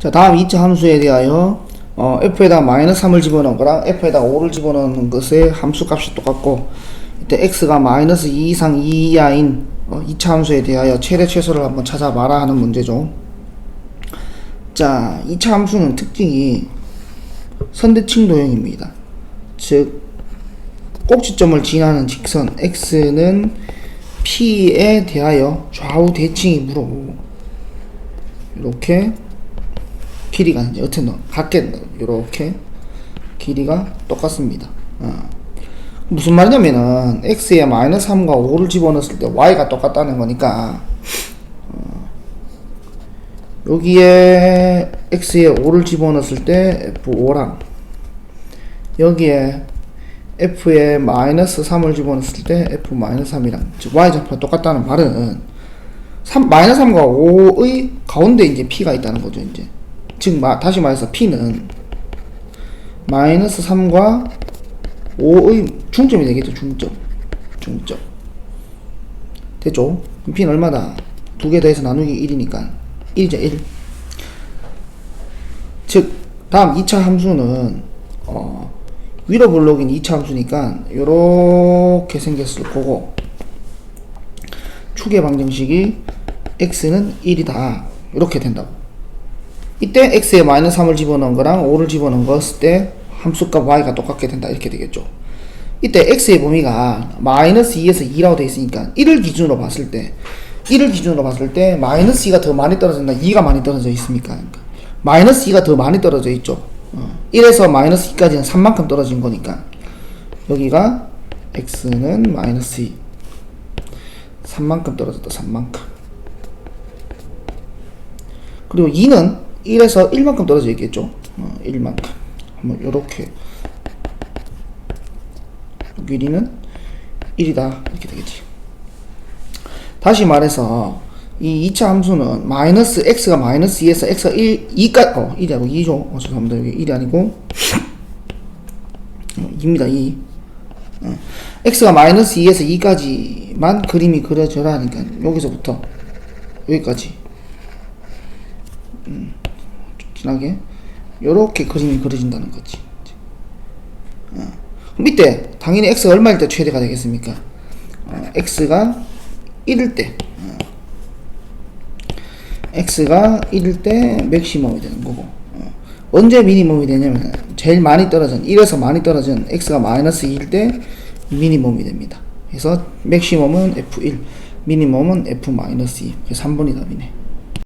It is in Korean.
자, 다음 2차 함수에 대하여 어, f에다가 마이너스 3을 집어넣은 거랑 f에다가 5를 집어넣는 것의 함수 값이 똑같고 이때 x가 마이너스 2 이상 2 이하인 어, 2차 함수에 대하여 최대 최소를 한번 찾아봐라 하는 문제죠. 자, 2차 함수는 특징이 선대칭 도형입니다. 즉 꼭지점을 지나는 직선 x는 p에 대하여 좌우 대칭이므로 이렇게 길이가 이제 어쨌든 같게 이렇게 길이가 똑같습니다. 어. 무슨 말이냐면은 x에 마이너스 3과 5를 집어넣었을 때 y가 똑같다는 거니까 어, 여기에 x에 5를 집어넣었을 때 f5랑 여기에 f에 마이너스 3을 집어넣었을 때 f 마이너스 3이랑 즉 y 좌표가 똑같다는 말은 3, 마이너스 3과 5의 가운데 이제 p가 있다는 거죠 이제 즉 마, 다시 말해서 p는 마이너스 3과 5의 중점이 되겠죠 중점. 중점. 됐죠? p는 얼마다? 두 개 더해서 나누기 1이니까. 1이죠 1 즉 다음 2차 함수는 어, 위로 블록인 2차 함수니까 요렇게 생겼을 거고 축의 방정식이 x는 1이다. 이렇게 된다고 이때 x에 마이너스 3을 집어넣은 거랑 5를 집어넣은 것을 때 함수값 y가 똑같게 된다 이렇게 되겠죠. 이때 x의 범위가 마이너스 2에서 2라고 되어 있으니까 1을 기준으로 봤을 때 1을 기준으로 봤을 때 마이너스 2가 더 많이 떨어진다 2가 많이 떨어져 있습니까? 그러니까 마이너스 2가 더 많이 떨어져 있죠. 어, 1에서 마이너스 2까지는 3만큼 떨어진 거니까 여기가 x는 마이너스 2 3만큼 떨어졌다 3만큼. 그리고 2는 1에서 1만큼 떨어져 있겠죠? 어, 1만큼 한번 요렇게. 길이는 1이다. 이렇게 되겠지. 다시 말해서 이 2차 함수는 마이너스 x가 마이너스 2에서 x가 1, 2까지 어 1이 아니고 2죠? 어, 죄송합니다. 여기 1이 아니고. 어, 2입니다. 2 어. x가 마이너스 2에서 2까지만 그림이 그려져라 하니까 여기서부터 여기까지. 음, 좀 진하게? 요렇게 그림이 그려진다는 거지. 어. 이때 당연히 x가 얼마일 때 최대가 되겠습니까? 어, x가 1일 때. 어. x가 1일 때 맥시멈이 되는 거고. 어. 언제 미니멈이 되냐면 제일 많이 떨어진 1에서 많이 떨어진 x가 마이너스 2일 때 미니멈이 됩니다. 그래서 맥시멈은 f1 미니멈은 f 마이너스 2 그래서 3번이 답이네